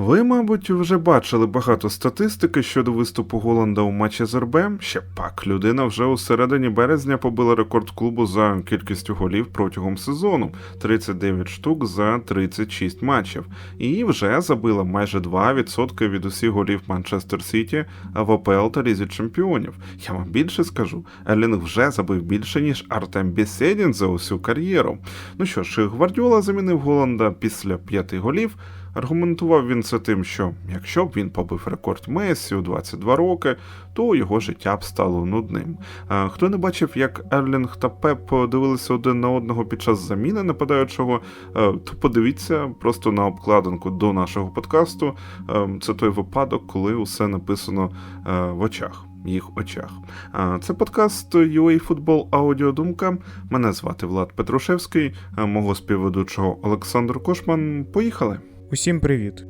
Ви, мабуть, вже бачили багато статистики щодо виступу Голланда у матчі з РБ. Ще пак людина вже у середині березня побила рекорд клубу за кількістю голів протягом сезону 39 штук за 36 матчів, і вже забила майже 2% від усіх голів Манчестер Сіті в АПЛ та Лізі Чемпіонів. Я вам більше скажу, Ерлінг вже забив більше ніж Артем Бєсєдін за усю кар'єру. Ну що ж, Гвардіола замінив Голланда після п'яти голів. Аргументував він це тим, що якщо б він побив рекорд Месі у 22 роки, то його життя б стало нудним. Хто не бачив, як Ерлінг та Пеп дивилися один на одного під час заміни нападаючого, е, то подивіться просто на обкладинку до нашого подкасту. Е, Це той випадок, коли усе написано е, в очах. Їх очах. Це подкаст UA Футбол Аудіодумка. Мене звати Влад Петрушевський, мого співведучого Олександр Кошман. Поїхали! Усім привіт!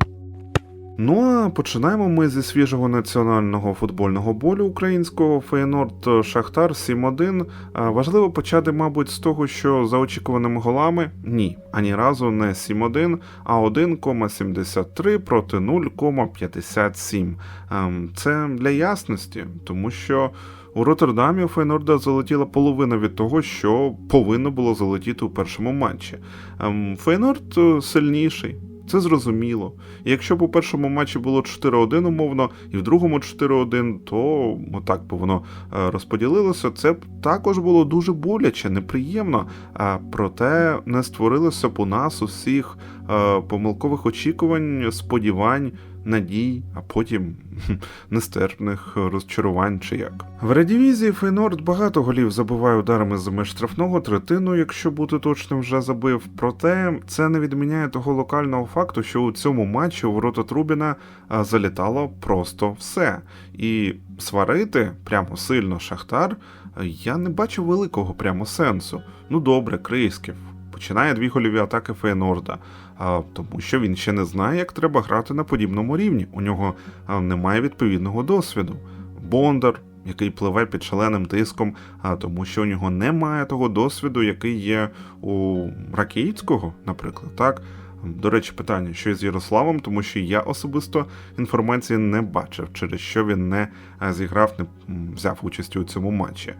Ну а починаємо ми зі свіжого національного футбольного болю українського Фейнорд Шахтар 7-1. Важливо почати, мабуть, з того, що за очікуваними голами ні, ані разу не 7-1, а 1,73 проти 0,57. Ем, Це для ясності, тому що. У Роттердамі у Фейнорда залетіла половина від того, що повинно було залетіти у першому матчі. Ем, Фейнорд е, сильніший, це зрозуміло. Якщо б у першому матчі було 4-1 умовно, і в другому 4-1, то отак би воно е, розподілилося. Це б також було дуже боляче, неприємно. А проте не створилося б у нас усіх е, помилкових очікувань, сподівань. Надій, а потім нестерпних розчарувань чи як. В редивізії Фейнорд багато голів забиває ударами з меж штрафного, третину, якщо бути точним, вже забив. Проте це не відміняє того локального факту, що у цьому матчі у ворота Трубіна залітало просто все. І сварити прямо сильно Шахтар я не бачу великого прямо сенсу. Ну добре, Крийськів. Починає дві гольові атаки Фейнорда, а, тому що він ще не знає, як треба грати на подібному рівні. У нього немає відповідного досвіду. Бондар, який пливе під шаленим тиском, а тому що у нього немає того досвіду, який є у Ракіїцького, наприклад, так. До речі, питання, що з Ярославом, тому що я особисто інформації не бачив, через що він не зіграв, не взяв участь у цьому матчі.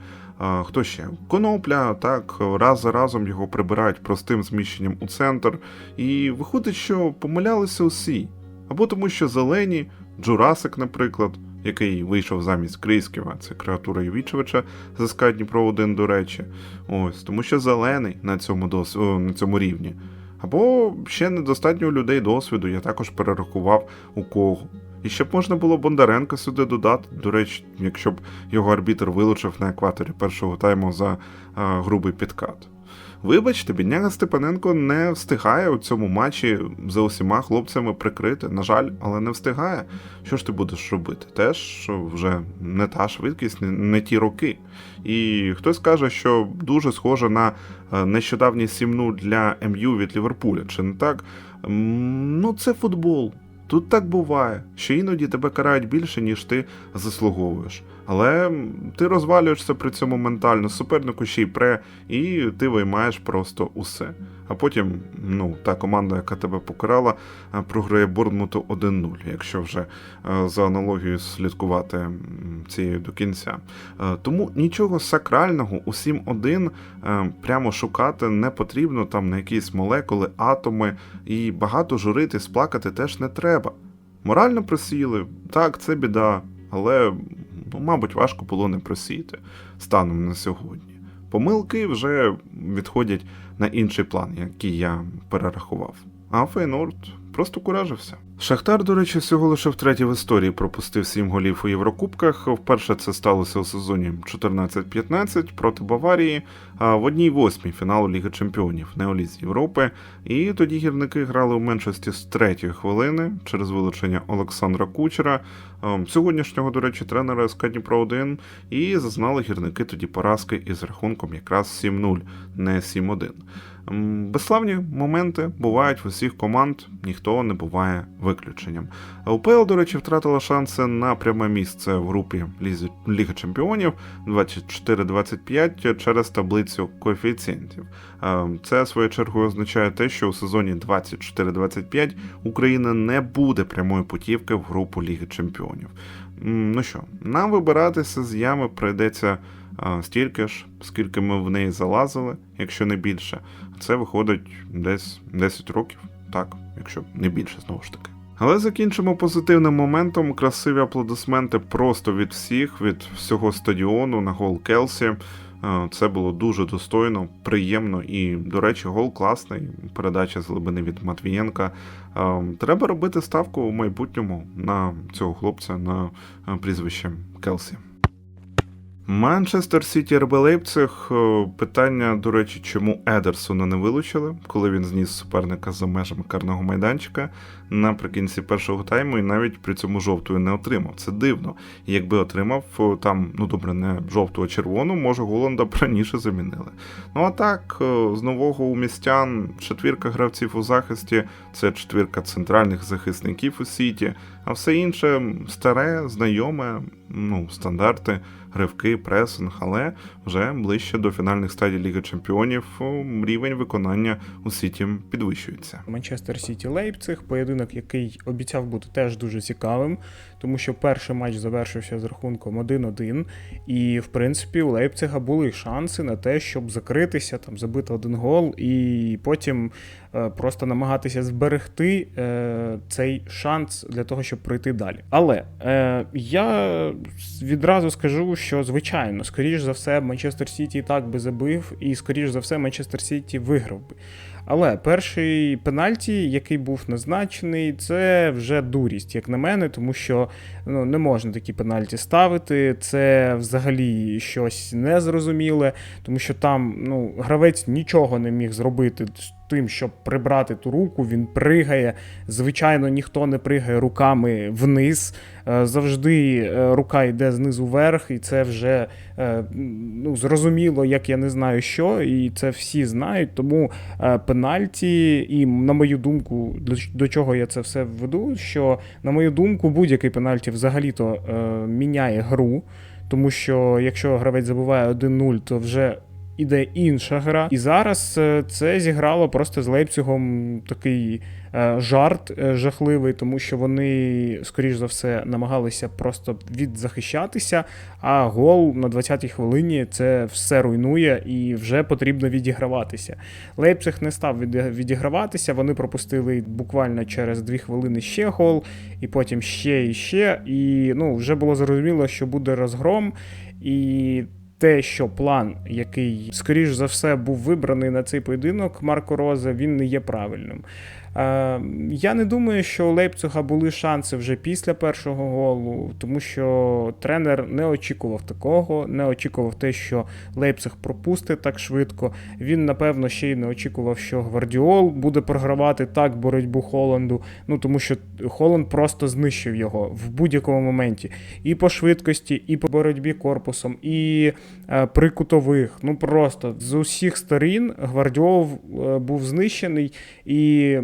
Хто ще? Конопля, так, раз за разом його прибирають простим зміщенням у центр. І виходить, що помилялися усі. Або тому, що зелені, Джурасик, наприклад, який вийшов замість Крийського, це креатура Євічевича з СК Дніпро 1, до речі. Ось, тому що зелений на цьому, дос... о, на цьому рівні. Або ще недостатньо людей досвіду, я також перерахував у кого. І ще б можна було Бондаренка сюди додати. До речі, якщо б його арбітр вилучив на екваторі першого тайму за а, грубий підкат. Вибачте, бідняга Степаненко не встигає у цьому матчі за усіма хлопцями прикрити. На жаль, але не встигає. Що ж ти будеш робити? Теж вже не та швидкість, не, ті роки. І хтось каже, що дуже схоже на е, нещодавній 7 для МЮ від Ліверпуля, чи не так? Ну, це футбол. Тут так буває, що іноді тебе карають більше, ніж ти заслуговуєш. Але ти розвалюєшся при цьому ментально, супернику ще й пре, і ти виймаєш просто усе. А потім, ну, та команда, яка тебе покарала, е, програє Борнмуту 1-0, якщо вже е, за аналогією слідкувати цією до кінця. Е, Тому нічого сакрального у 7-1 е, прямо шукати не потрібно там на якісь молекули, атоми, і багато журити, сплакати теж не треба. Морально просіли, так, це біда, але, ну, мабуть, важко було не просіти станом на сьогодні. Помилки вже відходять на інший план, який я перерахував. А Фейнорд просто куражився. Шахтар, до речі, всього лише втретє в історії пропустив 7 голів у Єврокубках. Вперше це сталося у сезоні 14-15 проти Баварії, а в одній восьмій фіналу Ліги Чемпіонів Неоліз Європи. І тоді гірники грали у меншості з третьої хвилини через вилучення Олександра Кучера, ем, сьогоднішнього, до речі, тренера СК Дніпро 1 і зазнали гірники тоді поразки із рахунком якраз 7-0, не 7-1. Безславні моменти бувають в усіх команд, ніхто не буває виключенням. ЛПЛ, до речі, втратила шанси на пряме місце в групі Ліги Чемпіонів 24-25 через таблицю коефіцієнтів. Це своєю чергою означає те, що у сезоні 24-25 Україна не буде прямої путівки в групу Ліги Чемпіонів. Ну що, нам вибиратися з ями прийдеться стільки ж, скільки ми в неї залазили, якщо не більше. Це виходить десь 10 років, так, якщо не більше, знову ж таки. Але закінчимо позитивним моментом. Красиві аплодисменти просто від всіх, від всього стадіону на гол Келсі. Е, Це було дуже достойно, приємно і, до речі, гол класний. Передача з глибини від Матвієнка. Е, Треба робити ставку у майбутньому на цього хлопця на е, прізвище Келсі. Манчестер Сіті РБ Лейпциг. Е, Питання, до речі, чому Едерсона не вилучили, коли він зніс суперника за межами карного майданчика наприкінці першого тайму і навіть при цьому жовтою не отримав. Це дивно. Якби отримав е, там, ну добре, не жовту, а червону, може Голланда б раніше замінили. Ну а так, е, з нового у містян четвірка гравців у захисті, це четвірка центральних захисників у Сіті, а все інше старе, знайоме, ну, стандарти ривки, пресинг, але вже ближче до фінальних стадій Ліги Чемпіонів рівень виконання у Сіті підвищується. Манчестер Сіті Лейпциг, поєдинок, який обіцяв бути теж дуже цікавим, тому що перший матч завершився з рахунком 1-1. І, в принципі, у Лейпцига були шанси на те, щоб закритися, там забити один гол, і потім просто намагатися зберегти е, цей шанс для того, щоб пройти далі. Але е, я відразу скажу, що звичайно, скоріш за все, Манчестер Сіті так би забив, і скоріш за все, Манчестер Сіті виграв би. Але перший пенальті, який був назначений, це вже дурість, як на мене, тому що ну, не можна такі пенальті ставити. Це взагалі щось незрозуміле, тому що там ну, гравець нічого не міг зробити тим, щоб прибрати ту руку. Він пригає. Звичайно, ніхто не пригає руками вниз. Е, Завжди е, рука йде знизу вверх, і це вже е, ну, зрозуміло, як я не знаю що, і це всі знають. Тому пенальті, і на мою думку, до, чого я це все веду, що на мою думку, будь-який пенальті взагалі-то міняє гру. Тому що якщо гравець забуває 1-0, то вже іде інша гра. І зараз е, це зіграло просто з Лейпцигом такий е, жарт е, жахливий, тому що вони, скоріш за все, намагалися просто відзахищатися, а гол на 20-й хвилині це все руйнує і вже потрібно відіграватися. Лейпциг не став відіграватися, вони пропустили буквально через 2 хвилини ще гол, і потім ще і ще. І ну, вже було зрозуміло, що буде розгром. І те, що план, який, скоріш за все, був вибраний на цей поєдинок Марко Роза, він не є правильним. Е, я не думаю, що у Лейпцига були шанси вже після першого голу, тому що тренер не очікував такого, не очікував те, що Лейпциг пропустить так швидко. Він, напевно, ще й не очікував, що Гвардіол буде програвати так боротьбу Холланду. Ну тому що Холланд просто знищив його в будь-якому моменті. І по швидкості, і по боротьбі корпусом, і е, при кутових. Ну просто з усіх сторін Гвардіол е, був знищений. І,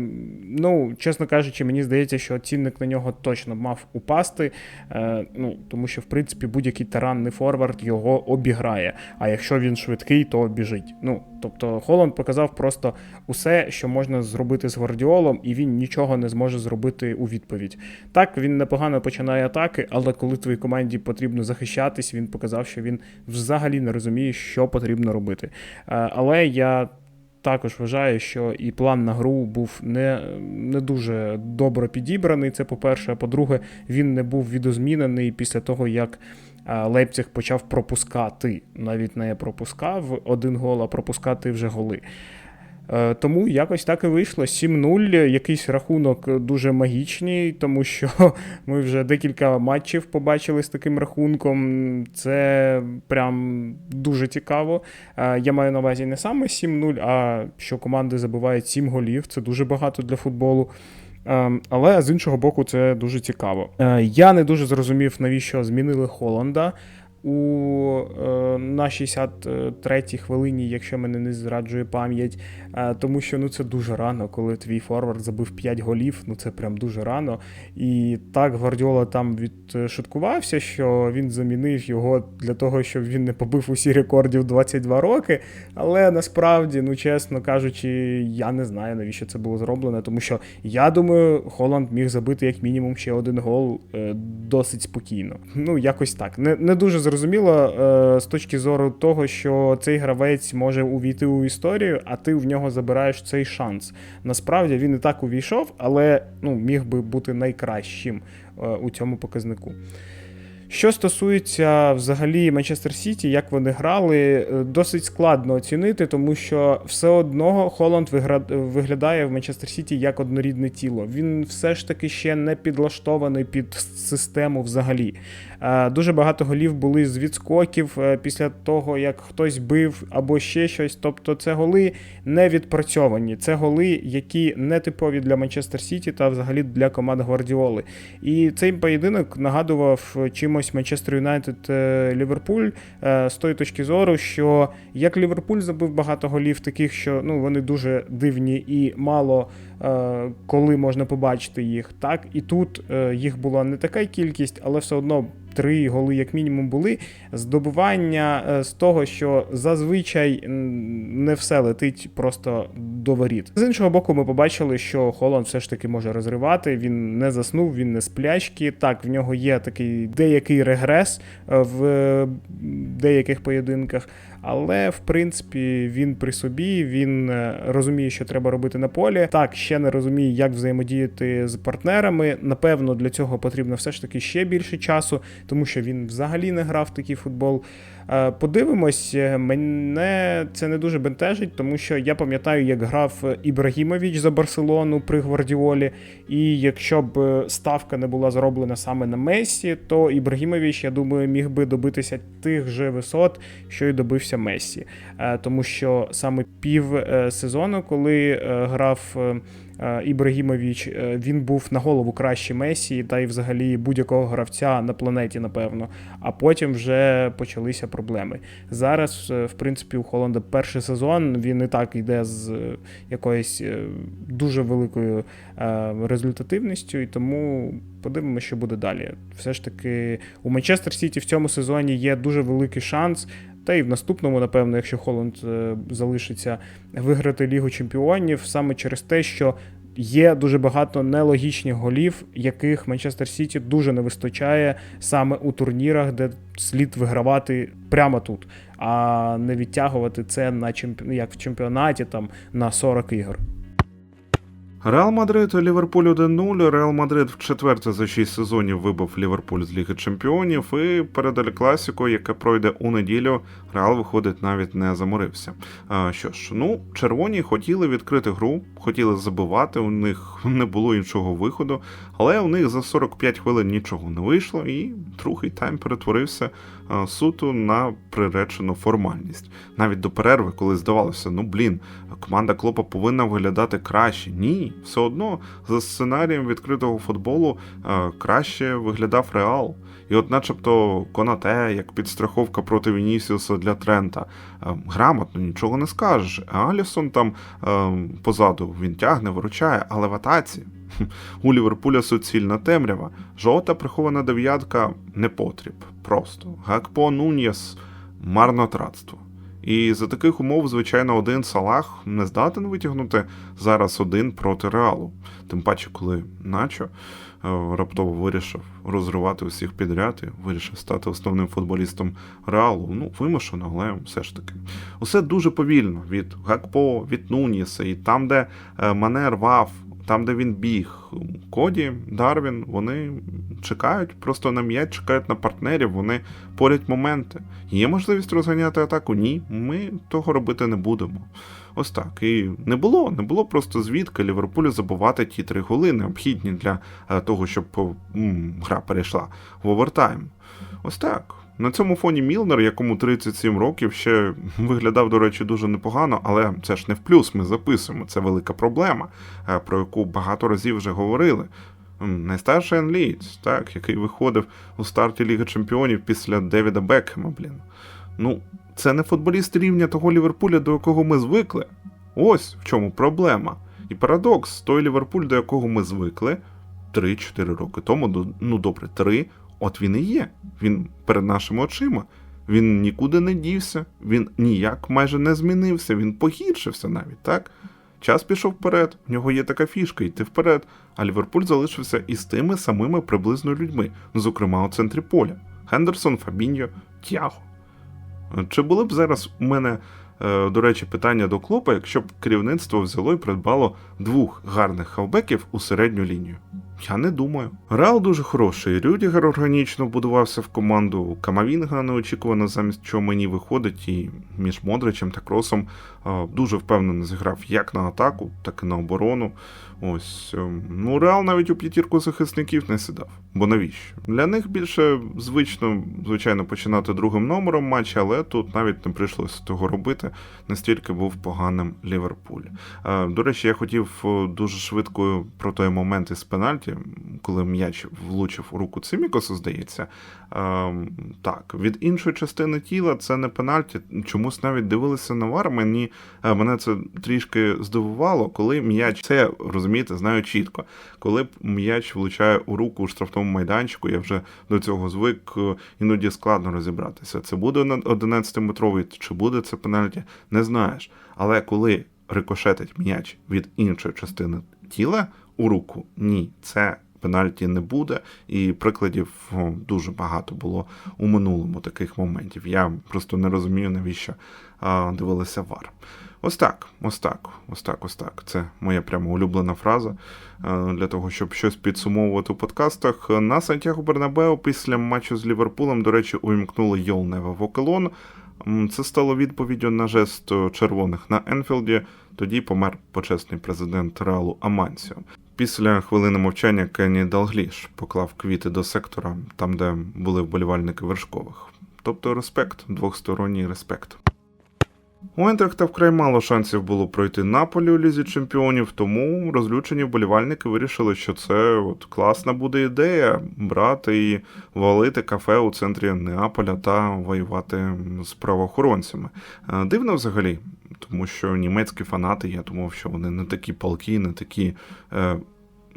ну, чесно кажучи, мені здається, що цінник на нього точно мав упасти. Е, ну, тому що, в принципі, будь-який таранний форвард його обіграє. А якщо він швидкий, то біжить. Ну, тобто, Холланд показав просто усе, що можна зробити з Гвардіолом, і він нічого не зможе зробити у відповідь. Так, він непогано починає атаки, але коли твоїй команді потрібно захищатись, він показав, що він взагалі не розуміє, що потрібно робити. Е, але я також вважаю, що і план на гру був не, не дуже добре підібраний. Це по-перше. А по-друге, він не був відозмінений після того, як Лейпциг почав пропускати. Навіть не пропускав один гол, а пропускати вже голи. Е, Тому якось так і вийшло. 7-0, якийсь рахунок дуже магічний, тому що ми вже декілька матчів побачили з таким рахунком. Це прям дуже цікаво. Е, Я маю на увазі не саме 7-0, а що команди забивають 7 голів. Це дуже багато для футболу. Ем, Але з іншого боку, це дуже цікаво. Е, Я не дуже зрозумів, навіщо змінили Холланда. У е, на 63-й хвилині, якщо мене не зраджує пам'ять. Е, тому що ну це дуже рано, коли твій форвард забив 5 голів. Ну це прям дуже рано. І так Гвардіола там відшуткувався, що він замінив його для того, щоб він не побив усі рекордів 22 роки. Але насправді, ну чесно кажучи, я не знаю, навіщо це було зроблено, тому що я думаю, Холланд міг забити як мінімум ще один гол е, досить спокійно. Ну, якось так. Не, не дуже зрозуміло е, з точки зору того, що цей гравець може увійти у історію, а ти в нього забираєш цей шанс. Насправді він і так увійшов, але ну, міг би бути найкращим е, у цьому показнику. Що стосується взагалі Манчестер Сіті, як вони грали, е, досить складно оцінити, тому що все одно Холланд виглядає в Манчестер Сіті як однорідне тіло. Він все ж таки ще не підлаштований під систему взагалі. Е, Дуже багато голів були з відскоків е, після того, як хтось бив або ще щось. Тобто, це голи не відпрацьовані. Це голи, які не типові для Манчестер Сіті та взагалі для команд Гвардіоли. І цей поєдинок нагадував чимось Манчестер Юнайтед е, Ліверпуль з тої точки зору, що як Ліверпуль забив багато голів, таких, що ну вони дуже дивні і мало коли можна побачити їх, так і тут е, їх була не така кількість, але все одно. Три голи, як мінімум, були. Здобування е, з того, що зазвичай не все летить просто до воріт. З іншого боку, ми побачили, що Холланд все ж таки може розривати. Він не заснув, він не сплячки. Так, в нього є такий деякий регрес е, в е, деяких поєдинках. Але в принципі він при собі, він е, розуміє, що треба робити на полі. Так, ще не розуміє, як взаємодіяти з партнерами. Напевно, для цього потрібно все ж таки ще більше часу, тому що він взагалі не грав в такий футбол. Е, Подивимось, е, мене це не дуже бентежить, тому що я пам'ятаю, як грав Ібрагімович за Барселону при Гвардіолі. І якщо б е, ставка не була зроблена саме на Месі, то Ібрагімович, я думаю, міг би добитися тих же висот, що й добився Месі. Тому що саме пів сезону, коли грав. Е, Ібрагімович, е, він був на голову краще Месі, та й взагалі будь-якого гравця на планеті, напевно. А потім вже почалися проблеми. Зараз, е, в принципі, у Холланда перший сезон він і так йде з якоюсь дуже великою результативністю, і тому подивимося, що буде далі. Все ж таки, у Манчестер Сіті в цьому сезоні є дуже великий шанс. Та і в наступному, напевно, якщо Холланд е, залишиться виграти Лігу Чемпіонів, саме через те, що є дуже багато нелогічних голів, яких Манчестер Сіті дуже не вистачає саме у турнірах, де слід вигравати прямо тут, а не відтягувати це на чемпі... як в чемпіонаті там на 40 ігор. Реал Мадрид Ліверпуль 1-0. Реал Мадрид вчетверте за 6 сезонів вибив Ліверпуль з Ліги Чемпіонів. І перед Ель Класіко, яке пройде у неділю, Реал виходить навіть не заморився. Що ж, ну, червоні хотіли відкрити гру, хотіли забивати. У них не було іншого виходу, але у них за 45 хвилин нічого не вийшло, і другий тайм перетворився суто на приречену формальність. Навіть до перерви, коли здавалося, ну блін, команда Клопа повинна виглядати краще. Ні, все одно за сценарієм відкритого футболу е, краще виглядав Реал. І от, начебто, Конате, як підстраховка проти Вінісіуса для Трента. Е, грамотно, нічого не скажеш. А Алісон там е, позаду він тягне, виручає, але в атаці. У Ліверпуля суцільна темрява. Жовта прихована дев'ятка непотріб. Просто. Гакпо Нуньєс марнотратство. І за таких умов, звичайно, один Салах не здатен витягнути зараз один проти Реалу. Тим паче, коли Начо е, раптово вирішив розривати усіх підряд і вирішив стати основним футболістом Реалу. Ну, вимушено, але все ж таки. Усе дуже повільно від Гакпо, від Нуніса, і там, де е, Мане рвав, там, де він біг, Коді, Дарвін, вони чекають просто на м'яч, чекають на партнерів, вони порять моменти. Є можливість розганяти атаку? Ні, ми того робити не будемо. Ось так. І не було, не було просто звідки Ліверпулю забувати ті три голи, необхідні для е, того, щоб гра перейшла в овертайм. Ось так. На цьому фоні Мілнер, якому 37 років, ще виглядав, до речі, дуже непогано, але це ж не в плюс, ми записуємо. Це велика проблема, е, про яку багато разів вже говорили. найстарший англієць, так, який виходив у старті Ліги Чемпіонів після Девіда Бекхема, блін. Ну, це не футболіст рівня того Ліверпуля, до якого ми звикли. Ось в чому проблема. І парадокс, той Ліверпуль, до якого ми звикли 3-4 роки тому, ну добре, 3, от він і є. Він перед нашими очима. Він нікуди не дівся, він ніяк майже не змінився, він погіршився навіть, так? Час пішов вперед, в нього є така фішка йти вперед, а Ліверпуль залишився із тими самими приблизно людьми, зокрема у центрі поля: Хендерсон, Фабіньо, Тяго. Чи були б зараз у мене, е, до речі, питання до Клопа, якщо б керівництво взяло і придбало двох гарних хавбеків у середню лінію? Я не думаю. Реал дуже хороший. Рюдігер органічно будувався в команду. Камавінга неочікувано замість чого мені виходить, і між Модричем та Кросом е, дуже впевнено зіграв як на атаку, так і на оборону. Ось ем, ну Реал навіть у п'ятірку захисників не сідав. Бо навіщо? Для них більше звично, звичайно, починати другим номером матча, але тут навіть не прийшлося того робити. Настільки був поганим Ліверпуль. Е, До речі, я хотів е, дуже швидко про той момент із пенальті, коли м'яч влучив у руку Цимікоса, здається. Е, Так, від іншої частини тіла це не пенальті. Чомусь навіть дивилися на вар. Мені е, мене це трішки здивувало, коли м'яч це розумієте, знаю чітко. Коли м'яч влучає у руку у штрафному майданчику, я вже до цього звик, е, іноді складно розібратися. Це буде 11-метровий, чи буде це пенальті, не знаєш. Але коли рикошетить м'яч від іншої частини тіла у руку, ні, це пенальті не буде. І прикладів дуже багато було у минулому таких моментів. Я просто не розумію, навіщо дивилися вар. Ось так, ось так, ось так, ось так. Це моя прямо улюблена фраза е, для того, щоб щось підсумовувати у подкастах. На Сантьяго Бернабео після матчу з Ліверпулем, до речі, увімкнули Йол Нева Вокелон. Це стало відповіддю на жест червоних на Енфілді. Тоді помер почесний президент Реалу Амансіо. Після хвилини мовчання Кенні Далгліш поклав квіти до сектора, там, де були вболівальники вершкових. Тобто респект, двохсторонній респект. У Ентрехта вкрай мало шансів було пройти Наполі у лізі чемпіонів, тому розлючені вболівальники вирішили, що це от класна буде ідея брати і валити кафе у центрі Неаполя та воювати з правоохоронцями. Е, Дивно взагалі, тому що німецькі фанати, я думав, що вони не такі палкі, не такі. Е,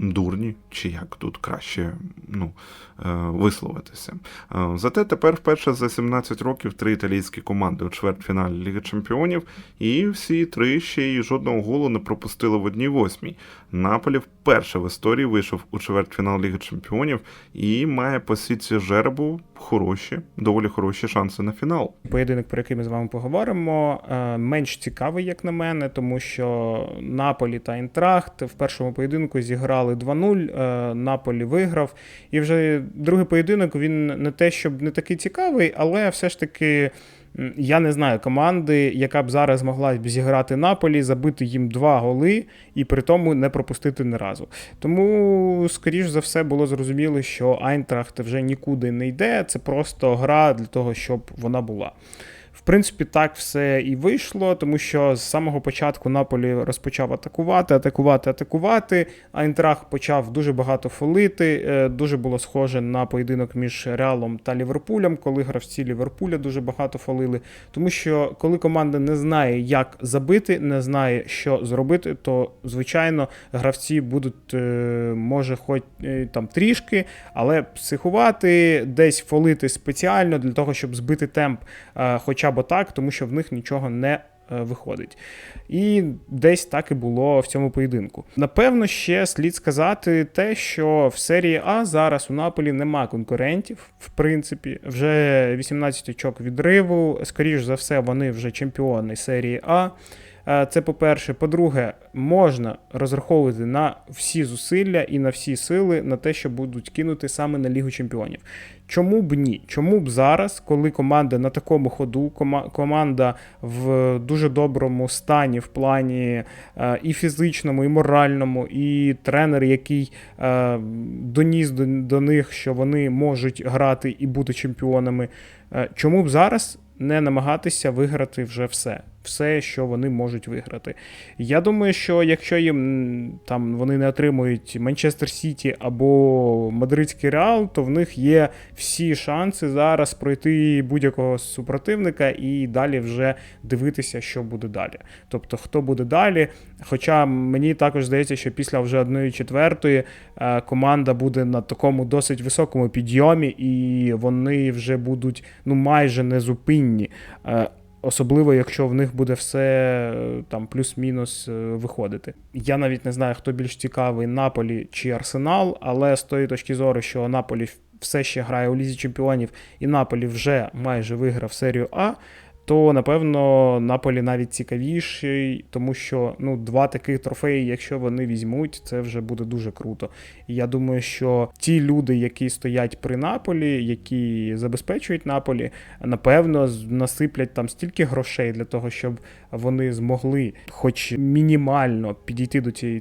Дурні, чи як тут краще ну, е, висловитися. Е, Зате тепер вперше за 17 років три італійські команди у чвертьфіналі Ліги Чемпіонів, і всі три ще й жодного голу не пропустили в одній восьмій. Наполі вперше в історії вийшов у чвертьфінал Ліги Чемпіонів і має по сітці жеребу хороші, доволі хороші шанси на фінал. Поєдинок, про який ми з вами поговоримо, е, менш цікавий, як на мене, тому що Наполі та Інтрахт в першому поєдинку зіграли 2-0. е, Наполі виграв. І вже другий поєдинок він не те, щоб не такий цікавий, але все ж таки. Я не знаю команди, яка б зараз могла б зіграти Наполі, забити їм два голи і при тому не пропустити ні разу. Тому, скоріш за все, було зрозуміло, що Айнтрахт вже нікуди не йде. Це просто гра для того, щоб вона була. Принципі, так все і вийшло, тому що з самого початку Наполі розпочав атакувати, атакувати, атакувати. Айнтрах почав дуже багато фолити. е, Дуже було схоже на поєдинок між Реалом та Ліверпулем, коли гравці Ліверпуля дуже багато фолили. Тому що коли команда не знає, як забити, не знає, що зробити, то звичайно гравці будуть, е, може, хоч е, там трішки, але психувати, десь фолити спеціально для того, щоб збити темп, хоча б так, тому що в них нічого не е, виходить. І десь так і було в цьому поєдинку. Напевно, ще слід сказати те, що в серії А зараз у Наполі нема конкурентів, в принципі, вже 18 очок відриву. Скоріш за все, вони вже чемпіони серії А. Е, Це по-перше. По-друге, можна розраховувати на всі зусилля і на всі сили на те, що будуть кинути саме на Лігу Чемпіонів. Чому б ні? Чому б зараз, коли команда на такому ходу, кома- команда в дуже доброму стані в плані е, і фізичному, і моральному, і тренер, який е, доніс до, них, що вони можуть грати і бути чемпіонами. Чому б зараз не намагатися виграти вже все? Все, що вони можуть виграти. Я думаю, що якщо їм там вони не отримують Манчестер Сіті або Мадридський Реал, то в них є всі шанси зараз пройти будь-якого супротивника і далі вже дивитися, що буде далі. Тобто, хто буде далі. Хоча мені також здається, що після вже одної четвертої е, команда буде на такому досить високому підйомі, і вони вже будуть ну майже незупинні. Особливо, якщо в них буде все е, там плюс-мінус е, виходити. Я навіть не знаю, хто більш цікавий Наполі чи Арсенал, але з тої точки зору, що Наполі все ще грає у Лізі Чемпіонів, і Наполі вже майже виграв серію А. То напевно Наполі навіть цікавіший, тому що ну два таких трофеї, якщо вони візьмуть, це вже буде дуже круто. І я думаю, що ті люди, які стоять при Наполі, які забезпечують Наполі, напевно, насиплять там стільки грошей для того, щоб вони змогли, хоч мінімально підійти до цієї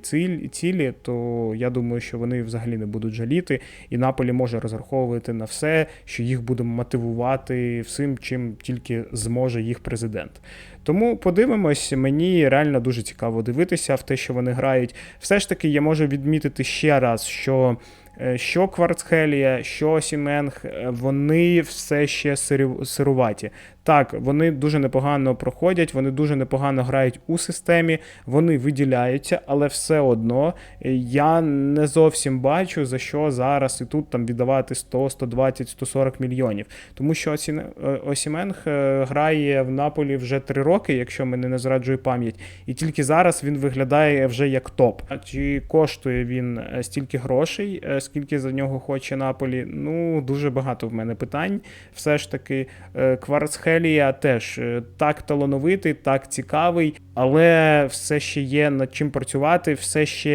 цілі, то я думаю, що вони взагалі не будуть жаліти, і Наполі може розраховувати на все, що їх буде мотивувати всім, чим тільки зможе їх президент. Тому подивимось, мені реально дуже цікаво дивитися в те, що вони грають. Все ж таки, я можу відмітити ще раз, що. е, Що Кварцхелія, що Сіменг, е, вони все ще сируваті. Так, вони дуже непогано проходять, вони дуже непогано грають у системі, вони виділяються, але все одно е, я не зовсім бачу за що зараз і тут там віддавати 100, 120, 140 мільйонів. Тому що е, Осіменг е, грає в Наполі вже три роки, якщо мене не зраджує пам'ять, і тільки зараз він виглядає вже як топ. Чи коштує він стільки грошей, скільки за нього хоче Наполі? Ну дуже багато в мене питань. Все ж таки, е, Кварцхелія теж е, так талановитий, так цікавий, але все ще є над чим працювати, все ще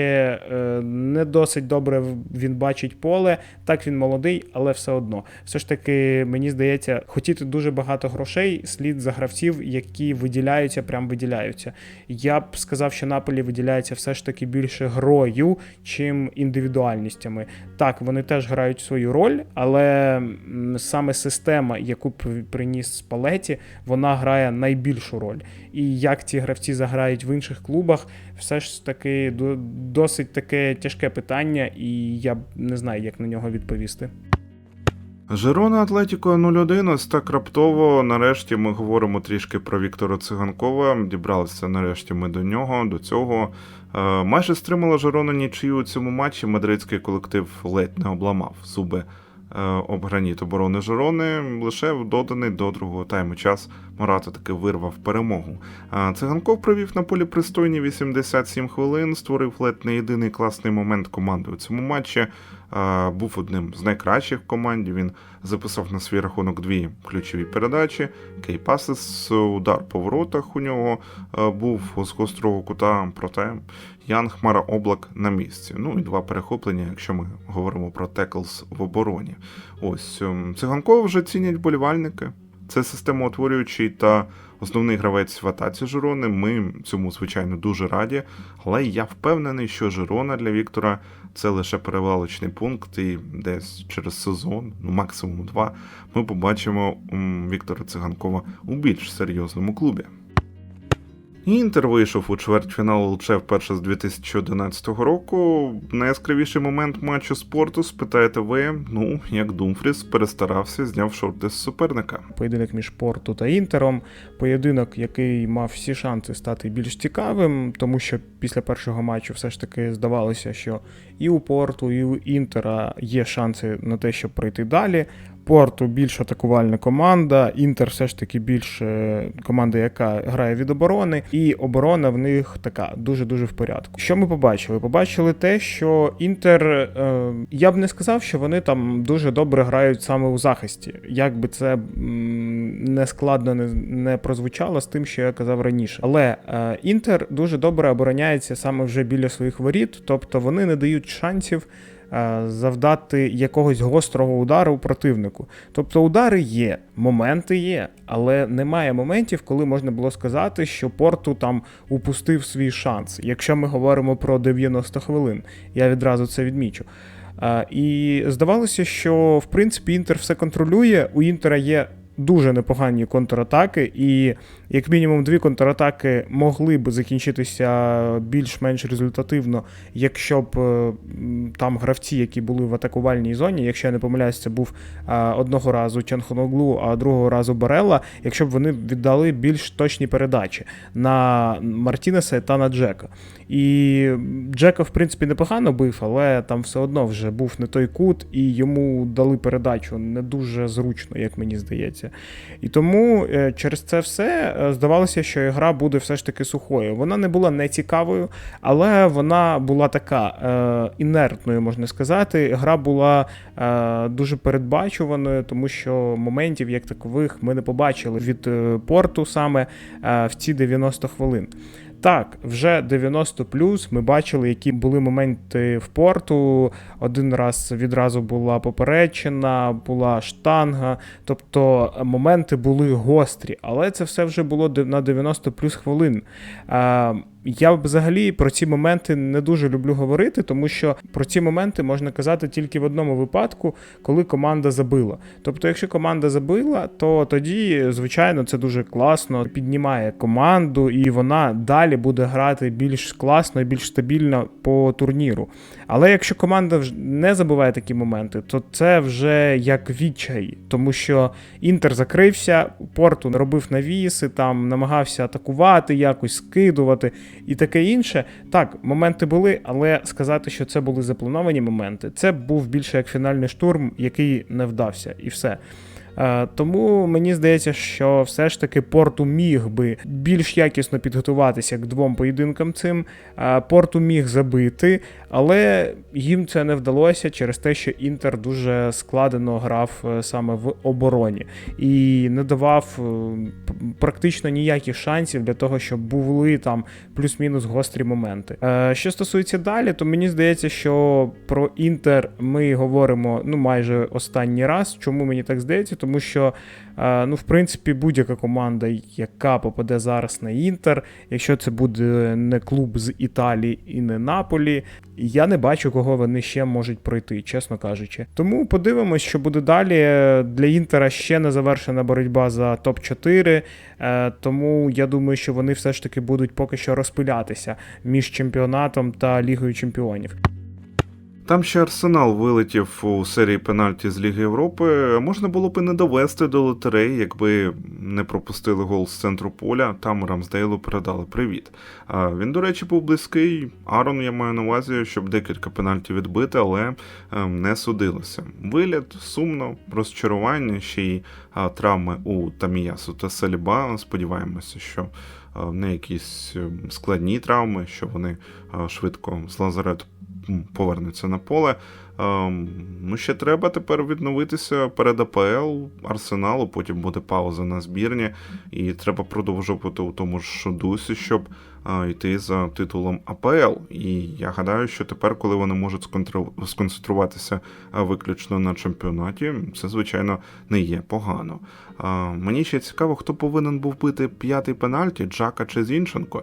е, не досить добре він бачить поле. Так він молодий, але все одно. Все ж таки, мені здається, хотіти дуже багато грошей слід за гравців, які виділяються, прям виділяються. Я б сказав, що Наполі виділяється все ж таки більше грою, чим індивідуальністями. Так, вони теж грають свою роль, але саме система, яку приніс Спалеті, вона грає найбільшу роль. І як ці гравці заграють в інших клубах, все ж таки досить таке тяжке питання, і я не знаю, як на нього відповісти. Жирона Атлетіко 0-1, ось так раптово. Нарешті ми говоримо трішки про Віктора Циганкова. Дібралися нарешті ми до нього, до цього. Е, майже стримала Жирона нічию у цьому матчі. Мадридський колектив ледь не обламав зуби об граніт оборони Жирони. Лише в доданий до другого тайму час Мората таки вирвав перемогу. Е, Циганков провів на полі пристойні 87 хвилин, створив ледь не єдиний класний момент команди у цьому матчі. Був одним з найкращих в команді. Він записав на свій рахунок дві ключові передачі. Кейпасис, удар по воротах у нього був з гострого кута, проте Ян Хмара Облак на місці. Ну і два перехоплення, якщо ми говоримо про теклс в обороні. Ось ем, циганкова вже цінять болівальники. Це системоутворюючий та основний гравець в атаці Жирони. Ми цьому, звичайно, дуже раді. Але я впевнений, що Жирона для Віктора це лише перевалочний пункт, і десь через сезон, ну максимум два, ми побачимо Віктора Циганкова у більш серйозному клубі. Інтер вийшов у чвертьфінал ЛЧ вперше з 2011 року. Найяскравіший момент матчу спорту, спитаєте ви, ну, як Думфріс перестарався, зняв шорти з суперника. Поєдинок між Порту та Інтером. Поєдинок, який мав всі шанси стати більш цікавим, тому що після першого матчу все ж таки здавалося, що і у Порту, і у Інтера є шанси на те, щоб пройти далі. Порту більш атакувальна команда, Інтер все ж таки більш е, команда, яка грає від оборони, і оборона в них така дуже-дуже в порядку. Що ми побачили? Побачили те, що Інтер, е, я б не сказав, що вони там дуже добре грають саме у захисті. Як би це не складно не, не прозвучало з тим, що я казав раніше. Але е, Інтер дуже добре обороняється саме вже біля своїх воріт, тобто вони не дають шансів завдати якогось гострого удару противнику. Тобто удари є, моменти є, але немає моментів, коли можна було сказати, що Порту там упустив свій шанс. Якщо ми говоримо про 90 хвилин, я відразу це відмічу. І здавалося, що в принципі Інтер все контролює. У Інтера є дуже непогані контратаки, і як мінімум дві контратаки могли б закінчитися більш-менш результативно, якщо б е, там гравці, які були в атакувальній зоні, якщо я не помиляюсь, це був е, одного разу Чанхоноглу, а другого разу Барелла, якщо б вони віддали більш точні передачі на Мартінеса та на Джека. І Джека, в принципі, непогано бив, але там все одно вже був не той кут, і йому дали передачу не дуже зручно, як мені здається. І тому е, через це все здавалося, що гра буде все ж таки сухою. Вона не була нецікавою, але вона була така е, інертною, можна сказати. Гра була е, дуже передбачуваною, тому що моментів як такових ми не побачили від е, порту саме е, в ці 90 хвилин. Так, вже 90 плюс ми бачили, які були моменти в порту. Один раз відразу була поперечина, була штанга. Тобто е, моменти були гострі, але це все вже було на 90 плюс хвилин. Я взагалі про ці моменти не дуже люблю говорити, тому що про ці моменти можна казати тільки в одному випадку, коли команда забила. Тобто, якщо команда забила, то тоді, звичайно, це дуже класно, піднімає команду, і вона далі буде грати більш класно і більш стабільно по турніру. Але якщо команда не забиває такі моменти, то це вже як відчай, тому що Інтер закрився, Порту робив навіси, там намагався атакувати, якось скидувати і таке інше. Так, моменти були, але сказати, що це були заплановані моменти, це був більше як фінальний штурм, який не вдався, і все. Е, Тому мені здається, що все ж таки Порту міг би більш якісно підготуватися к двом поєдинкам цим. Е, Порту міг забити, але їм це не вдалося через те, що Інтер дуже складено грав е, саме в обороні і не давав практично ніяких шансів для того, щоб були там плюс-мінус гострі моменти. Що стосується далі, то мені здається, що про Інтер ми говоримо ну майже останній раз. Чому мені так здається? Тому що е, ну, в принципі, будь-яка команда, яка попаде зараз на Інтер, якщо це буде не клуб з Італії і не Наполі, я не бачу, кого вони ще можуть пройти, чесно кажучи. Тому подивимось, що буде далі. Для Інтера ще не завершена боротьба за топ-4, е, тому я думаю, що вони все ж таки будуть поки що розпилятися між чемпіонатом та Лігою Чемпіонів. Там ще Арсенал вилетів у серії пенальті з Ліги Європи. Можна було б і не довести до лотереї, якби не пропустили гол з центру поля. Там Рамсдейлу передали привіт. Він, до речі, був близький. Арон я маю на увазі, щоб декілька пенальтів відбити, але е, не судилося. Виліт, сумно, розчарування, ще й травми у Таміясу та Саліба. Сподіваємося, що е, не якісь е, складні травми, що вони е, швидко з лазарету м, повернуться на поле. Ем, ну, ще треба тепер відновитися перед АПЛ Арсеналу, потім буде пауза на збірні, і треба продовжувати у тому ж дусі, щоб йти за титулом АПЛ. І я гадаю, що тепер, коли вони можуть сконцентруватися виключно на чемпіонаті, це звичайно не є погано. Мені ще цікаво, хто повинен був бити п'ятий пенальті, Джака чи Зінченко.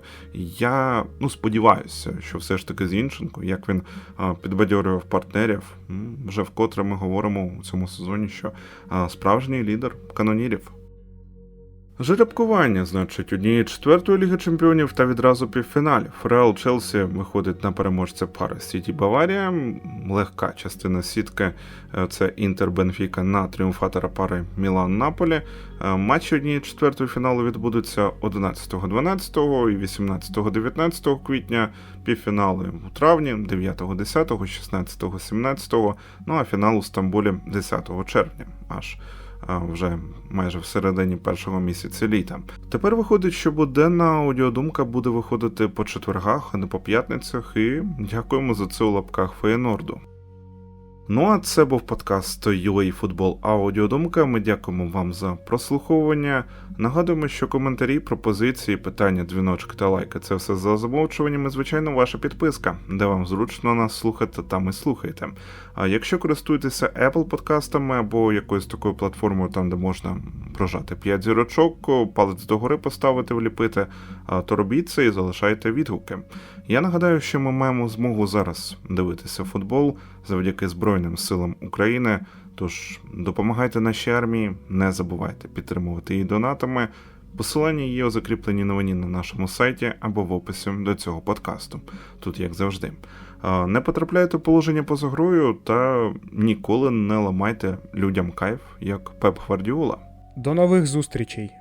Я ну сподіваюся, що все ж таки Зінченко, як він підбадьорював партнерів. Вже вкотре ми говоримо у цьому сезоні, що справжній лідер канонірів. Жеребкування, значить, однієї четвертої Ліги Чемпіонів та відразу півфіналів. Реал Челсі виходить на переможця пари Сіті Баварія. Легка частина сітки е, це Інтер Бенфіка на тріумфатора пари Мілан Наполі. Е, Матчі однієї четвертої фіналу відбудуться 11-12 і 18-19 квітня. Півфінали у травні, 9-10, 16-17, ну а фінал у Стамбулі 10 червня. Аж вже майже в середині першого місяця літа. Тепер виходить, що буденна аудіодумка буде виходити по четвергах, а не по п'ятницях, і дякуємо за це у лапках Феєнорду. Ну а це був подкаст UA Футбол Аудіодумка. Ми дякуємо вам за прослуховування. Нагадуємо, що коментарі, пропозиції, питання, дзвіночки та лайки це все за замовчуванням і, звичайно, ваша підписка, де вам зручно нас слухати, там і слухайте. А якщо користуєтеся Apple подкастами або якоюсь такою платформою, там де можна прожати 5 зірочок, палець догори поставити, вліпити, то робіть це і залишайте відгуки. Я нагадаю, що ми маємо змогу зараз дивитися футбол завдяки Збройним силам України. Тож допомагайте нашій армії, не забувайте підтримувати її донатами. Посилання є у закріпленій новині на нашому сайті або в описі до цього подкасту. Тут як завжди. Не потрапляйте в положення поза грою та ніколи не ламайте людям кайф, як Пеп Гвардіола. До нових зустрічей!